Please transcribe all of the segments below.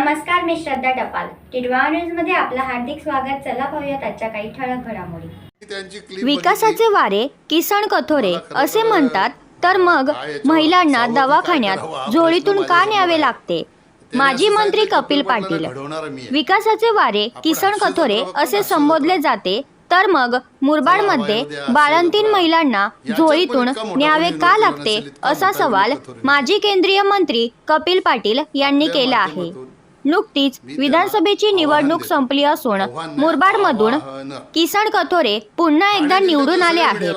नमस्कार मी श्रद्धा टपाल. टिडवा न्यूजमध्ये आपलं हार्दिक स्वागत. चला पाहूयात आजच्या काही ठळक घडामोडी. विकासाचे वारे किसन कथोरे असे म्हणतात. तर मग महिलांना दवाखान्यात झोळीतून का न्यावे लागते? माजी मंत्री कपिल पाटील. विकासाचे वारे किसन कथोरे असे संबोधले जाते. तर मग मुरबाडमध्ये बाळंतीन महिलांना झोळीतून न्यावे का लागते? असा सवाल माजी केंद्रीय मंत्री कपिल पाटील यांनी केला आहे. नुकतीच विधानसभेची निवडणूक संपली असून मुरबाडमधून किसन कथोरे पुन्हा एकदा निवडून आले आहेत.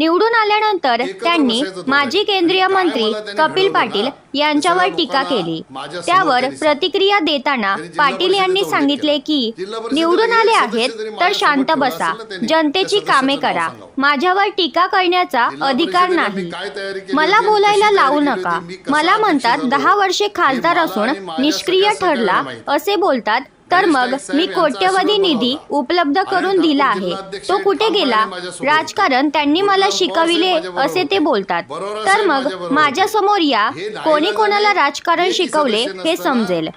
निवडून आल्यानंतर त्यांनी माजी केंद्रीय मंत्री कपिल पाटील यांच्यावर टीका केली. त्यावर प्रतिक्रिया देताना पाटील यांनी सांगितले की निवडून आले आहेत तर शांत बसा. जनतेची कामे करा. माझ्यावर टीका करण्याचा अधिकार नाही. मला बोलायला लावू नका. मला म्हणतात दहा वर्षे खासदार असून निष्क्रिय ठरला असे बोलतात तर मग मी कोट्यवधी निधी उपलब्ध करून दिला आहे. तो कुठे गेला? राजकारण त्यांनी मला शिकविले असे ते बोलतात. तर मग माझ्यासमोर या कोणी कोणाला राजकारण शिकवले हे समजेल.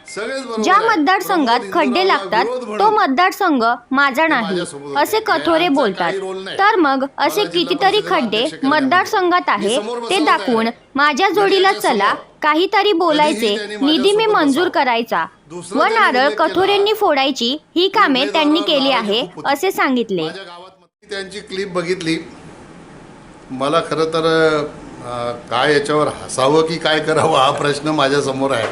ज्या मतदारसंघात खड्डे लागतात तो मतदारसंघ माझा नाही असे कथोरे बोलतात. तर मग असे कितीतरी खड्डे मतदारसंघात आहे ते दाखवून माझ्या जोडीला चला. काहीतरी बोलायचे. निधी मी मंजूर करायचा. व नारळ कथोरेंनी फोडायची ही कामे त्यांनी केली आहे असे सांगितले. माझ्या त्यांची क्लिप बघितली. मला खरं तर काय याच्यावर हसावं की काय करावं हा प्रश्न माझ्यासमोर आहे.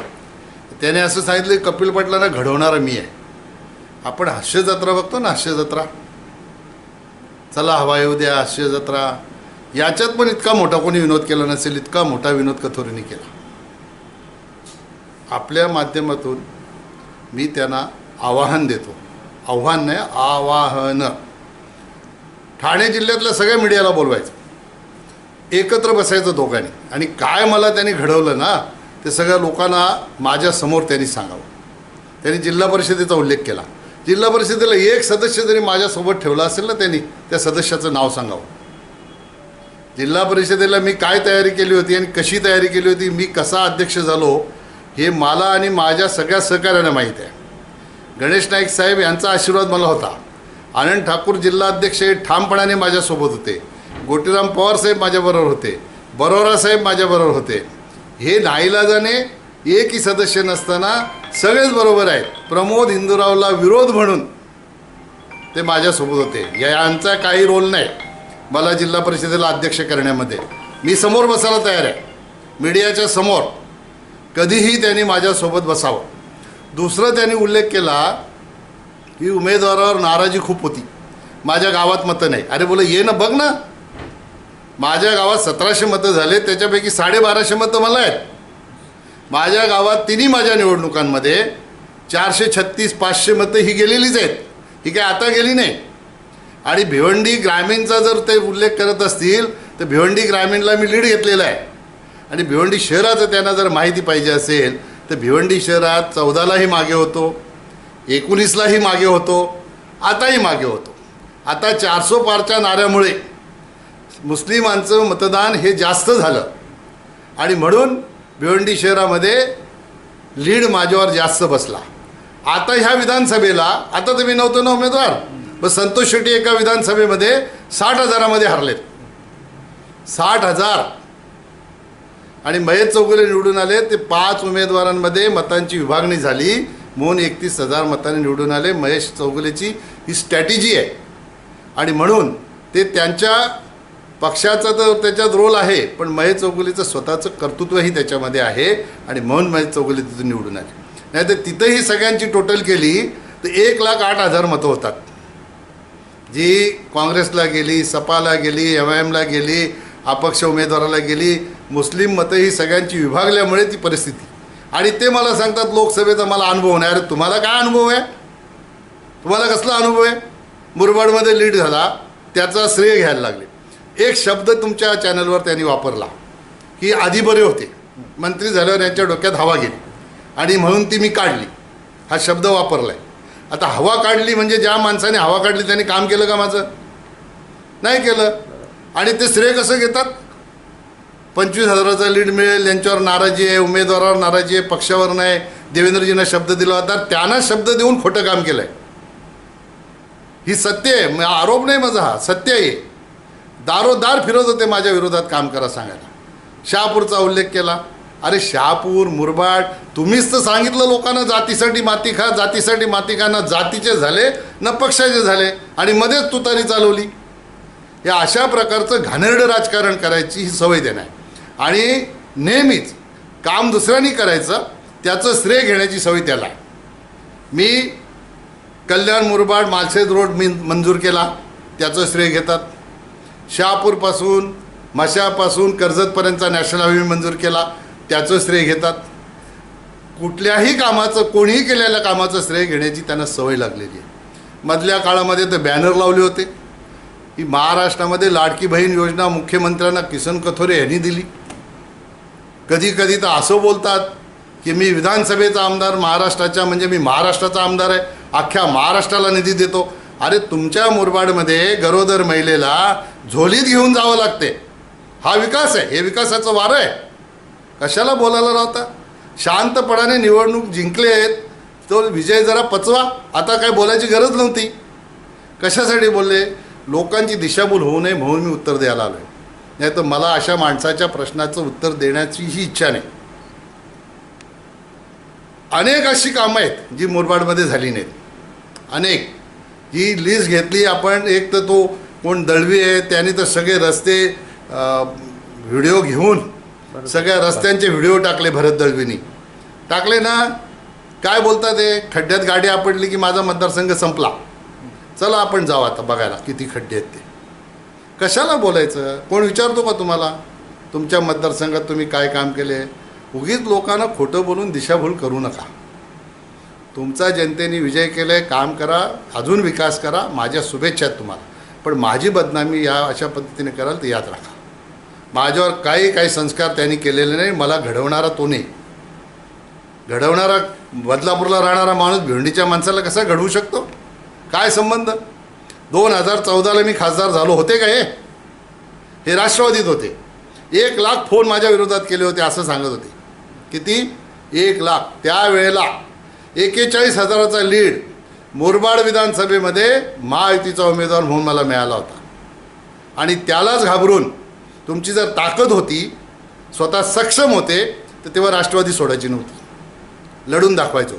त्याने असं सांगितलं कपिल पाटलांना घडवणारा मी आहे. आपण हास्य जत्रा बघतो ना हास्य जत्रा चला हवा येऊ द्या हास्य जत्रा याच्यात पण इतका मोठा कोणी विनोद केला नसेल इतका मोठा विनोद कथोरीने केला. आपल्या माध्यमातून मी त्यांना आवाहन देतो. आव्हान नाही आवाहन. ठाणे जिल्ह्यातल्या सगळ्या मीडियाला बोलवायचं. एकत्र बसायचं दोघांनी. आणि काय मला त्यांनी घडवलं ना ते सगळ्या लोकांना माझ्यासमोर त्यांनी सांगावं. त्यांनी जिल्हा परिषदेचा उल्लेख केला. जिल्हा परिषदेला एक सदस्य जरी माझ्यासोबत ठेवला असेल ना त्यांनी त्या सदस्याचं नाव सांगावं. जिल्हा परिषदेला मी काय तयारी केली होती आणि कशी तयारी केली होती मी कसा अध्यक्ष झालो हे मला आणि माझ्या सगळ्या सहकाऱ्यांना माहीत आहे. गणेश नाईक साहेब यांचा आशीर्वाद मला होता. आनंद ठाकूर जिल्हाध्यक्ष हे ठामपणाने माझ्यासोबत होते. गोटीराम पवार साहेब माझ्याबरोबर होते. बरोरा साहेब माझ्याबरोबर होते. हे नाईलाजाने एकही सदस्य नसताना सगळेच बरोबर आहेत. प्रमोद हिंदूरावला विरोध म्हणून ते माझ्यासोबत होते. यांचा काही रोल नाही. मला जिल्हा परिषदेला अध्यक्ष करण्यामध्ये. मी समोर बसायला तयार आहे. मीडियाच्या समोर कधीही त्यांनी माझ्यासोबत बसावं. दुसरं त्यांनी उल्लेख केला की उमेदवारावर नाराजी खूप होती. माझ्या गावात मतं नाही. अरे बोला ये ना बघ ना. माझ्या गावात सतराशे मतं झाले त्याच्यापैकी साडेबाराशे मतं मला आहेत. माझ्या गावात तिन्ही माझ्या निवडणुकांमध्ये चारशे छत्तीस पाचशे मतं ही गेलेलीच आहेत. ही काय आता गेली नाही? आणि भिवंडी ग्रामीणचा जर ते उल्लेख करत असतील तर भिवंडी ग्रामीणला मी लीड घेतलेला आहे. आणि भिवंडी शहराचं त्यांना जर माहिती पाहिजे असेल तर भिवंडी शहरात चौदालाही मागे होतो एकोणीसलाही मागे होतो आताही मागे होतो. आता चारसो पारच्या नाऱ्यामुळे मुस्लिमांचं मतदान हे जास्त झालं. आणि म्हणून भिवंडी शहरामध्ये लीड माझ्यावर जास्त बसला. आता ह्या विधानसभेला आता तर मी नव्हतो ना उमेदवार? मग संतोष शेट्टी एका विधानसभेमध्ये साठ हजारामध्ये हरलेत. साठ हजार. आणि महेश चौगुले निवडून आले ते पाच उमेदवारांमध्ये मतांची विभागणी झाली. म्हणून एकतीस हजार मतांनी निवडून आले. महेश चौगुलेची ही स्ट्रॅटेजी आहे. आणि म्हणून ते त्यांच्या पक्षाचा तर त्याच्यात रोल आहे पण महेश चौगुलेचं स्वतःचं कर्तृत्वही त्याच्यामध्ये आहे. आणि म्हणून महेश चौगुले तिथून निवडून आले. नाही तर तिथंही सगळ्यांची टोटल केली तर एक लाख आठ हजार मतं होतात. जी काँग्रेसला गेली सपाला गेली एम आय एमला गेली अपक्ष उमेदवाराला गेली मुस्लिम मतं ही सगळ्यांची विभागल्यामुळे ती परिस्थिती. आणि ते मला सांगतात लोकसभेचा मला अनुभव नाही. अरे तुम्हाला काय अनुभव आहे? तुम्हाला कसला अनुभव आहे? मुरबाडमध्ये लीड झाला त्याचा श्रेय घ्यायला लागले. एक शब्द तुमच्या चॅनलवर त्यांनी वापरला की आधी बरे होते. मंत्री झाल्यावर यांच्या डोक्यात हवा गेली. आणि म्हणून ती मी काढली. हा शब्द वापरला आहे आता हवा काढली म्हणजे ज्या माणसाने हवा काढली त्याने काम केलं का माझं? नाही केलं. आणि ते श्रेय कसं घेतात? पंचवीस हजाराचा लीड मिळेल यांच्यावर नाराजी आहे उमेदवारावर नाराजी आहे पक्षावर नाही. देवेंद्रजींना शब्द दिला होता त्यांना शब्द देऊन खोटं काम केलं आहे ही सत्य आहे. आरोप नाही माझा हा सत्य आहे. दारोदार फिरत होते माझ्या विरोधात काम करा सांगायला. शहापूरचा उल्लेख केला. अरे शहापूर मुरबाड तुम्हीच तर सांगितलं लोकांना जातीसाठी माती खा जातीसाठी माती खा ना जातीचे झाले ना पक्षाचे झाले आणि मध्येच तुतारी चालवली. या अशा प्रकारचं घाणेरडं राजकारण करायची ही सवय देणं आहे. आणि नेहमीच काम दुसऱ्यांनी करायचं त्याचं श्रेय घेण्याची सवय त्याला आहे. मी कल्याण मुरबाड मालशेज रोड मी मंजूर केला त्याचं श्रेय घेतात. शहापूरपासून मशापासून कर्जतपर्यंतचा नॅशनल हायवे मंजूर केला. त्याचं श्रेय घेतात. कुठल्याही कामाचं कोणीही केलेल्या कामाचं श्रेय घेण्याची त्यांना सवय लागलेली आहे. मधल्या काळामध्ये ते बॅनर लावले होते. ही महाराष्ट्रामध्ये लाडकी बहीण योजना मुख्यमंत्र्यांना किसन कथोरे यांनी दिली. कधी कधी तर असं बोलतात की मी विधानसभेचा आमदार महाराष्ट्राच्या म्हणजे मी महाराष्ट्राचा आमदार आहे. अख्ख्या महाराष्ट्राला निधी देतो. अरे तुमच्या मुरबाडमध्ये गरोदर महिलेला झोलीत घेऊन जावं लागते. हा विकास आहे. हे विकासाचं वारं आहे. कशाला बोलायला राहता शांतपणाने निवडणूक जिंकले आहेत. तो विजय जरा पचवा. आता काय बोलायची गरज नव्हती. कशासाठी बोलले? लोकांची दिशाभूल होऊ नये म्हणून मी उत्तर द्यायला आलो आहे नाही तर मला अशा माणसाच्या प्रश्नाचं उत्तर देण्याची ही इच्छा नाही. अनेक अशी कामं आहेत जी मुरबाडमध्ये झाली नाहीत. अनेक. ही लिस्ट घेतली आपण. एक तर तो कोण दळवी आहे त्याने तर सगळे रस्ते व्हिडिओ घेऊन सगळ्या रस्त्यांचे व्हिडिओ टाकले भरत दळवीनी. टाकले ना? काय बोलतात ते? खड्ड्यात गाडी आपडली की माझा मतदारसंघ संपला. चला आपण जाऊ आता बघायला किती खड्डे आहेत ते. कशाला बोलायचं? कोण विचारतो का तुम्हाला? तुमच्या मतदारसंघात तुम्ही काय काम केले? उगीच लोकांना खोटं बोलून दिशाभूल करू नका. तुमचा जनतेने विजय केले काम करा अजून विकास करा. माझ्या शुभेच्छा आहेत तुम्हाला. पण माझी बदनामी या अशा पद्धतीने कराल तर याद राखा. माझ्यावर काही काही संस्कार त्यांनी केलेले नाही मला घडवणारा तो नाही. घडवणारा बदलापूरला राहणारा माणूस भिवंडीच्या माणसाला कसा घडवू शकतो? काय संबंध? दोन हजार चौदाला मी खासदार झालो होते का हे? हे राष्ट्रवादीत होते. एक लाख फोन माझ्या विरोधात केले होते असं सांगत होते. किती? एक लाख. त्यावेळेला एकेचाळीस हजाराचा लीड मुरबाड विधानसभेमध्ये महायुतीचा उमेदवार म्हणून मला मिळाला होता. आणि त्यालाच घाबरून तुमची जर ताकद होती स्वतः सक्षम होते तर तेव्हा राष्ट्रवादी सोडायची नव्हती. लढून दाखवायचो.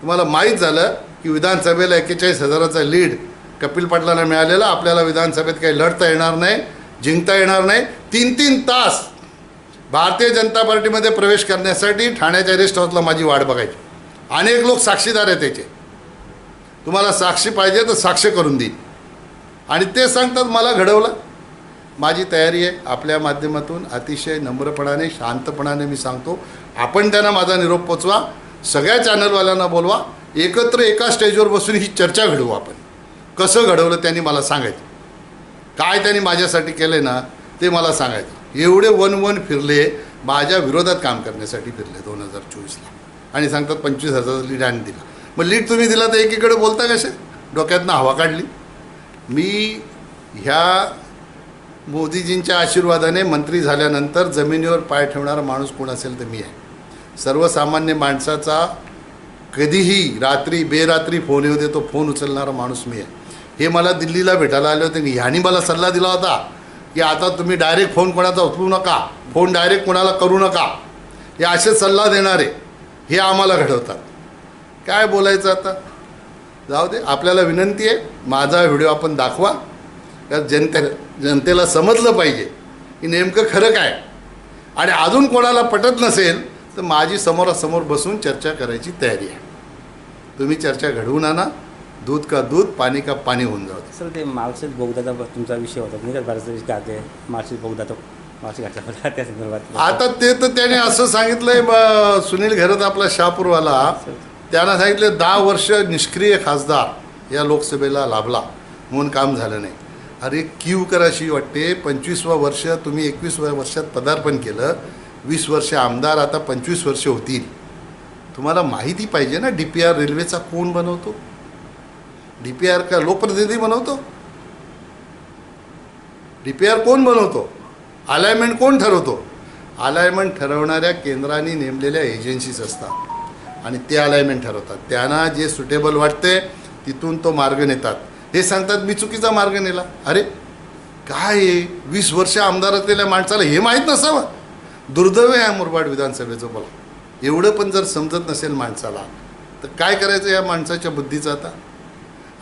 तुम्हाला माहीत झालं की विधानसभेला एक्केचाळीस हजाराचा लीड कपिल पाटलांना मिळालेला. आपल्याला विधानसभेत काही लढता येणार नाही जिंकता येणार नाही. तीन तीन तास भारतीय जनता पार्टीमध्ये प्रवेश करण्यासाठी ठाण्याच्या रेस्ट हाऊसला माझी वाट बघायची. अनेक लोक साक्षीदार आहेत त्याचे तुम्हाला साक्षी पाहिजे तर साक्ष करून देईन आणि ते सांगतात मला घडवलं. माझी तयारी आहे. आपल्या माध्यमातून अतिशय नम्रपणाने शांतपणाने मी सांगतो. आपण त्यांना माझा निरोप पोचवा. सगळ्या चॅनलवाल्यांना बोलवा. एकत्र एका स्टेजवर बसून ही चर्चा घडवू आपण. कसं घडवलं त्यांनी मला सांगायचं. काय त्यांनी माझ्यासाठी केलं ना ते मला सांगायचं. एवढे वन वन फिरले माझ्या विरोधात काम करण्यासाठी फिरले दोन हजार चोवीसला. आणि सांगतात पंचवीस हजार लीड आणि दिला. मग लीड तुम्ही दिला तर एकीकडे बोलता कसे? डोक्यातनं हवा काढली. मी ह्या मोदीजींच्या आशीर्वादाने मंत्री झाल्यानंतर जमिनीवर पाय ठेवणारा माणूस कोण असेल तर मी आहे. सर्वसामान्य माणसाचा कधीही रात्री बेरात्री फोन येऊ दे तो फोन उचलणारा माणूस मी आहे. हे मला दिल्लीला भेटायला आले होते ह्यानी मला सल्ला दिला होता की आता तुम्ही डायरेक्ट फोन कोणाचा उचलू नका फोन डायरेक्ट कोणाला करू नका. हे असे सल्ला देणारे हे आम्हाला घडवतात. काय बोलायचं आता? जाऊ दे आपल्याला विनंती आहे माझा व्हिडिओ आपण दाखवा. त्या जनते जनतेला समजलं पाहिजे. की नेमकं खरं काय? आणि अजून कोणाला पटत नसेल तर माझी समोरासमोर बसून चर्चा करायची तयारी आहे. तुम्ही चर्चा घडवून आणा दूध का दूध पाणी का पाणी होऊन जाऊ दे. सर ते माळशेज बोगदाचा तुमचा विषय होता. नाही का गाते? माळशेज बोगदा तो घातला होता त्या संदर्भात. आता ते तर त्याने असं सांगितलंय ब- सुनील घरत आपला शहापूरवाला. त्यांना सांगितले दहा वर्ष निष्क्रिय खासदार या लोकसभेला लाभला. म्हणून काम झालं नाही. अरे क्यू कराशी वाटते. पंचवीसवा वर्ष तुम्ही एकवीसव्या वर्षात पदार्पण केलं. वीस वर्ष आमदार आता पंचवीस वर्ष होतील. तुम्हाला माहिती पाहिजे ना डी पी आर रेल्वेचा कोण बनवतो? डी पी आर का लोकप्रतिनिधी बनवतो? डी पी आर कोण बनवतो? अलायमेंट कोण ठरवतो? अलायमेंट ठरवणाऱ्या केंद्राने नेमलेल्या एजन्सीज असतात. आणि ते अलायमेंट ठरवतात. त्यांना जे सुटेबल वाटते तिथून तो मार्ग नेतात. हे सांगतात मी चुकीचा मार्ग नेला. अरे काय आहे वीस वर्ष आमदार असलेल्या माणसाला हे माहीत नसावं? दुर्दैव आहे मुरबाड विधानसभेचं बोला. एवढं पण जर समजत नसेल माणसाला तर काय करायचं या माणसाच्या बुद्धीचं आता?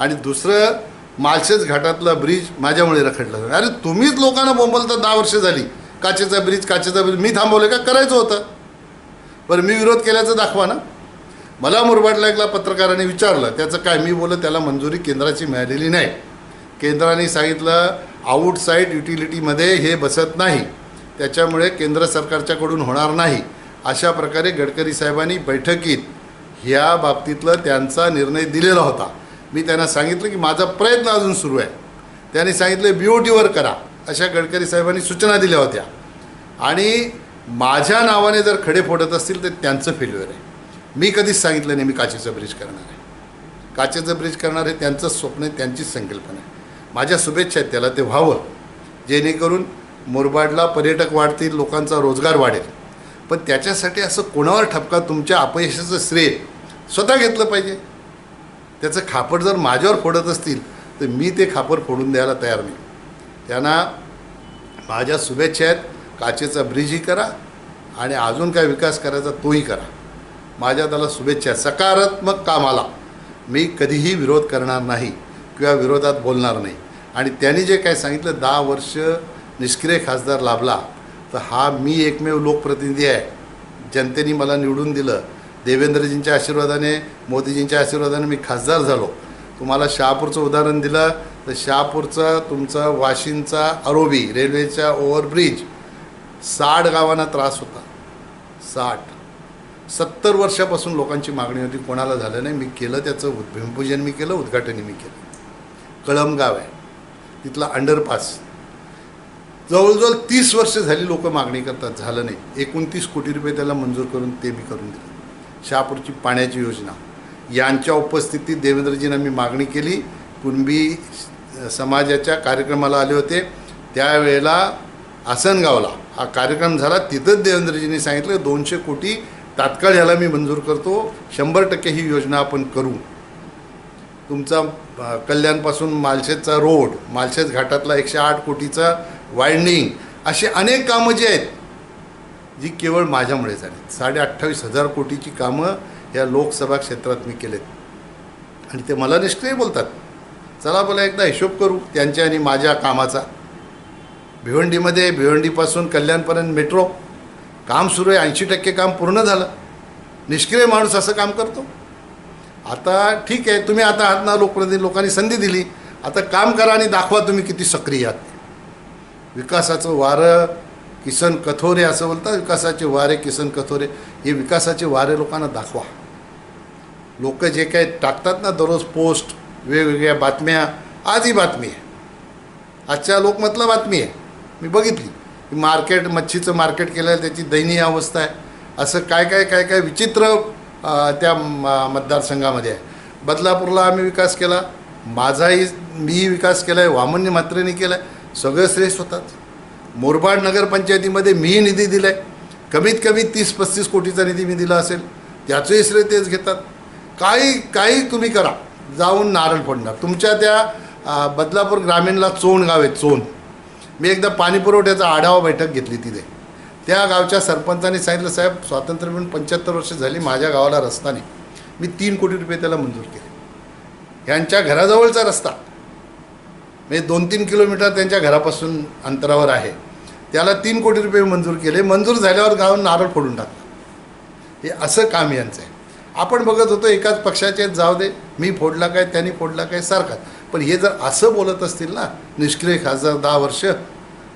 आणि दुसरं माळशेज घाटातला ब्रिज माझ्यामुळे रखडला अरे तुम्हीच लोकांना बोंबलता दहा वर्ष झाली. काचेचा ब्रिज काचेचा ब्रिज मी थांबवलं का? करायचं होतं. बरं मी विरोध केल्याचं दाखवा ना. मला मुरबाडला एकला पत्रकाराने विचारलं त्याचं काय? मी बोललं त्याला मंजुरी केंद्राची मिळालेली नाही. केंद्राने सांगितलं आउटसाईड युटिलिटीमध्ये हे बसत नाही. त्याच्यामुळे केंद्र सरकारच्याकडून होणार नाही. अशा प्रकारे गडकरी साहेबांनी बैठकीत ह्या बाबतीतलं त्यांचा निर्णय दिलेला होता. मी त्यांना सांगितलं की माझा प्रयत्न अजून सुरू आहे. त्यांनी सांगितलं बी ओ टीवर करा. अशा गडकरी साहेबांनी सूचना दिल्या होत्या. आणि माझ्या नावाने जर खडे फोडत असतील तर त्यांचं फेल्युअर आहे. मी कधीच सांगितलं नाही मी काचेचं ब्रिज करणार आहे. काचेचं ब्रिज करणार हे त्यांचं स्वप्न आहे त्यांचीच संकल्पना आहे. माझ्या शुभेच्छा आहेत त्याला ते व्हावं. जेणेकरून मुरबाडला पर्यटक वाढतील लोकांचा रोजगार वाढेल. पण त्याच्यासाठी असं कोणावर ठपका तुमच्या अपयशाचं श्रेय स्वतः घेतलं पाहिजे. त्याचं खापड जर माझ्यावर फोडत असतील तर मी ते खापर फोडून द्यायला तयार नाही. त्यांना माझ्या शुभेच्छा आहेत काचेचा ब्रिजही करा आणि अजून काय विकास करायचा तोही करा. माझ्या त्याला शुभेच्छा. सकारात्मक कामाला मी कधीही विरोध करणार नाही किंवा विरोधात बोलणार नाही. आणि त्यांनी जे काय सांगितलं दहा वर्ष निष्क्रिय खासदार लाभला तर हा मी एकमेव लोकप्रतिनिधी आहे. जनतेने मला निवडून दिलं. देवेंद्रजींच्या आशीर्वादाने मोदीजींच्या आशीर्वादाने मी खासदार झालो. तुम्हाला शहापूरचं उदाहरण दिलं तर शहापूरचा तुमचा वाशिंचा अरोबी रेल्वेचा ओव्हरब्रिज साठ गावांना त्रास होता. साठ. सत्तर वर्षापासून लोकांची मागणी होती कोणाला झालं नाही मी केलं त्याचं उद- भूमिपूजन मी केलं उद्घाटनही मी केलं. कळमगाव आहे. तिथला अंडरपास जवळजवळ तीस वर्ष झाली लोक मागणी करतात झालं नाही. एकोणतीस कोटी रुपये त्याला मंजूर करून ते मी करून दिलं. शहापूरची पाण्याची योजना. यांच्या उपस्थितीत देवेंद्रजींना मी मागणी केली. कुणबी समाजाच्या कार्यक्रमाला आले होते. त्यावेळेला आसनगावला हा कार्यक्रम झाला. तिथंच देवेंद्रजींनी सांगितलं दोनशे कोटी तात्काळ ह्याला मी मंजूर करतो. शंभर टक्के ही योजना आपण करू. तुमचा कल्याणपासून मालशेजचा रोड मालशेज घाटातला एकशे आठ कोटीचा वायंडिंग अशी अनेक कामं जी आहेत जी केवळ माझ्यामुळे झाली. साडे अठ्ठावीस हजार कोटीची कामं या लोकसभा क्षेत्रात मी केलेत. आणि ते मला निष्क्रिय बोलतात. चला बोला एकदा हिशोब करू त्यांच्या आणि माझ्या कामाचा. भिवंडीमध्ये भिवंडीपासून कल्याणपर्यंत मेट्रो काम सुरू आहे ऐंशी टक्के काम पूर्ण झालं. निष्क्रिय माणूस असं काम करतो. आता ठीक आहे तुम्ही आता आहात ना लोकप्रतिनिधी लोकांनी संधी दिली. आता काम करा आणि दाखवा तुम्ही किती सक्रिय आहात. विकासाचं वारं किसन कथोरे असं बोलतात विकासाचे वारे किसन कथोरे हे विकासाचे वारे लोकांना दाखवा. लोक जे काही टाकतात ना दररोज पोस्ट वेगवेगळ्या बातम्या आज ही बातमी आहे. आजच्या लोकमतला बातमी आहे. मी बघितली. मार्केट मच्छीचं मार्केट केलं आहे त्याची दयनीय अवस्था आहे. असं काय काय काय काय विचित्र त्या म- मतदारसंघामध्ये आहे. बदलापूरला आम्ही विकास केला. माझाही मीही विकास केला आहे वामन्य मात्रेने केला आहे सगळं श्रेय स्वतःच. मोरबाड नगरपंचायतीमध्ये मीही निधी दिला आहे कमीत कमी तीस पस्तीस कोटीचा निधी मी दिला असेल. त्याचंही श्रेय तेच घेतात. काही काही तुम्ही करा. जाऊन नारळ पडणार तुमच्या त्या बदलापूर ग्रामीणला चोण गाव आहे चोण. मी एकदा पाणी पुरवठ्याचा आढावा बैठक घेतली तिथे. त्या गावच्या सरपंचाने सांगितलं साहेब स्वातंत्र्य मिळून पंच्याहत्तर वर्ष झाली माझ्या गावाला रस्ता नाही. मी तीन कोटी रुपये त्याला मंजूर केले. यांच्या घराजवळचा रस्ता. म्हणजे दोन तीन किलोमीटर त्यांच्या घरापासून अंतरावर आहे. त्याला तीन कोटी रुपये मंजूर केले. मंजूर झाल्यावर गाव नारळ फोडून टाकलं. हे असं काम यांचं आहे. आपण बघत होतो एकाच पक्षाचे जाऊ दे मी फोडला काय त्यांनी फोडला काय सारखाच पण हे जर असं बोलत असतील ना निष्क्रिय खासदार दहा वर्ष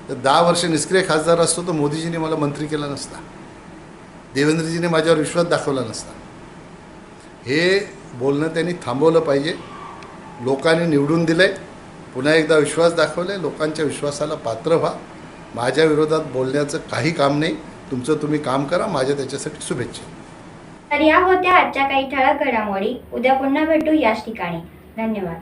तर दहा वर्ष निष्क्रिय खासदार असतो तर मोदीजीने मला मंत्री केला नसता. देवेंद्रजीने माझ्यावर विश्वास दाखवला नसता. हे बोलणं त्यांनी थांबवलं पाहिजे. लोकांनी निवडून दिलं आहे पुन्हा एकदा विश्वास दाखवला लोकांच्या विश्वासाला पात्र व्हा. माझ्या विरोधात बोलण्याचं काही काम नाही. तुमचं तुम्ही काम करा. माझ्या त्याच्यासाठी शुभेच्छा. तर या होत्या आजच्या काही ठळक घडामोडी. उद्या पुन्हा भेटू याच ठिकाणी. धन्यवाद.